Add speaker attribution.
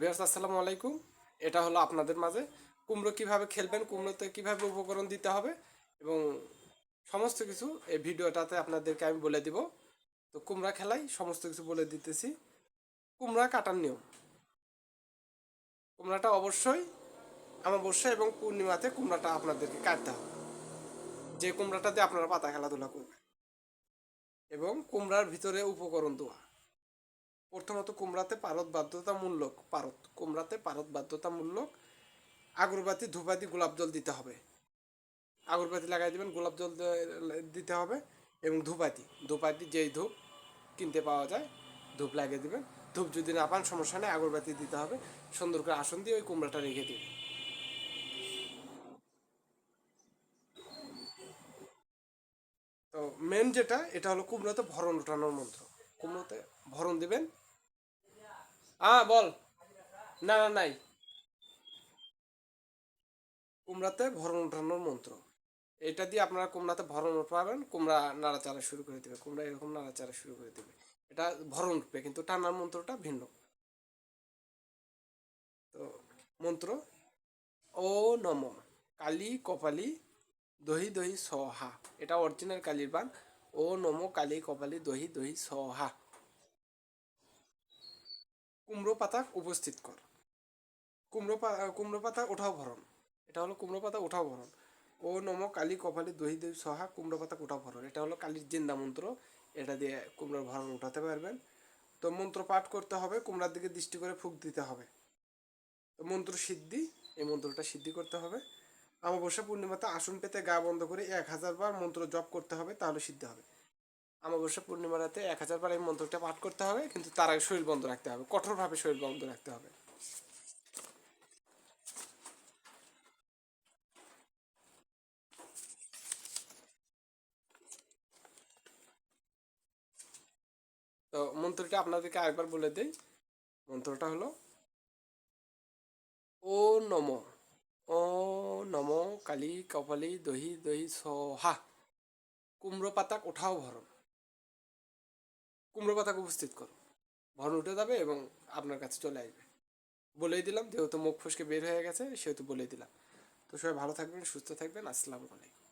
Speaker 1: Viewers আসসালামু আলাইকুম। এটা হলো আপনাদের মাঝে। কুমড়ো কীভাবে খেলবেন, কুমড়োতে কীভাবে উপকরণ দিতে হবে এবং সমস্ত কিছু এই ভিডিওটাতে আপনাদেরকে আমি বলে দিব। তো কুমড়া খেলাই সমস্ত কিছু বলে দিতেছি। কুমড়া কাটার নিয়ম। কুমড়াটা অবশ্যই অমাবস্যা এবং পূর্ণিমাতে কুমড়াটা আপনাদেরকে কাটতে হবে। যে কুমড়াটা দিয়ে আপনারা পাতা খেলাধুলা করবেন এবং কুমড়ার ভিতরে উপকরণ দেওয়া। প্রথমত কুমড়াতে পারদ বাধ্যতামূলক, পারদ, কুমড়াতে পারদ বাধ্যতামূলক আগরবাতি, ধূপবাতি, গোলাপ জল দিতে হবে। আগরবাতি লাগাই দিবেন, গোলাপ জল দিতে হবে এবং ধূপবাতি। ধূপবাতি যেই ধূপ কিনতে পাওয়া যায়, ধূপ লাগিয়ে দিবেন। ধূপ যদি না পান, সমস্যা নেই, আগরবাতি দিতে হবে। সুন্দর করে আসন দিয়ে ওই কুমড়াটা রেখে দিবেন তো মেন যেটা, এটা হলো কুমড়োতে ভরণ ওঠানোর মন্ত্র। কুমড়োতে ভরণ দিবেন? হ্যাঁ বল। না না, নাই। কুমড়াতে ভরণ ওঠানোর মন্ত্র। এটা দিয়ে আপনারা কুমড়াতে ভরণ উঠাবেন কুমড়া নাড়াচাড়া শুরু করে দেবে। কুমড়া এরকম নাড়াচাড়া শুরু করে দেবে। এটা ভরণ উঠবে, কিন্তু টানার মন্ত্রটা ভিন্ন। তো, মন্ত্র, ও নম। কালী কপালি দহি দহি সহা। এটা অরিজিনাল কালীর বান। ও নম কালী কপালি দহি দহি সহা। কুমড়ো পাতা উপস্থিত কর। কুমড়ো কুমড়ো পাতা ওঠাও ভরণ। এটা হলো কুমড়ো পাতা ওঠাও ভরণ। ও নম কালী কপালি দহি দহি সহা কুমড়ো পাতা ওঠাও ভরণ। এটা হলো কালীর জিন্দা মন্ত্র। এটা দিয়ে কুমড়োর ভরণ উঠাতে পারবেন। তো মন্ত্র পাঠ করতে হবে, কুমড়ার দিকে দৃষ্টি করে ফুক দিতে হবে। মন্ত্র সিদ্ধি, এই মন্ত্রটা সিদ্ধি করতে হবে। অমাবস্যা পূর্ণিমাতে আসন পেতে গা বন্ধ করে এক হাজার বার মন্ত্র জপ করতে হবে, তাহলে সিদ্ধি হবে। অমাবস্যা পূর্ণিমা রাতে এক হাজার বার এই মন্ত্রটা পাঠ করতে হবে, কিন্তু তার আগে শরীর বন্ধ রাখতে হবে, কঠোরভাবে শরীর বন্ধ রাখতে হবে। তো মন্ত্রটা আপনাদেরকে আরেকবার বলে দেই, মন্ত্রটা হলো, ও নম, ও নম কালী, কপালি, দহি দহি সহা কুমড়ো পাতা ওঠাও ভরণ। কুমড়ো পাতাকে উপস্থিত করো। ভরণ উঠে যাবে এবং আপনার কাছে চলে আসবে। বলেই দিলাম, যেহেতু মুখ ফুসকে বের হয়ে গেছে, সেহেতু বলেই দিলাম। তো সবাই ভালো থাকবেন, সুস্থ থাকবেন। আসসালামু আলাইকুম।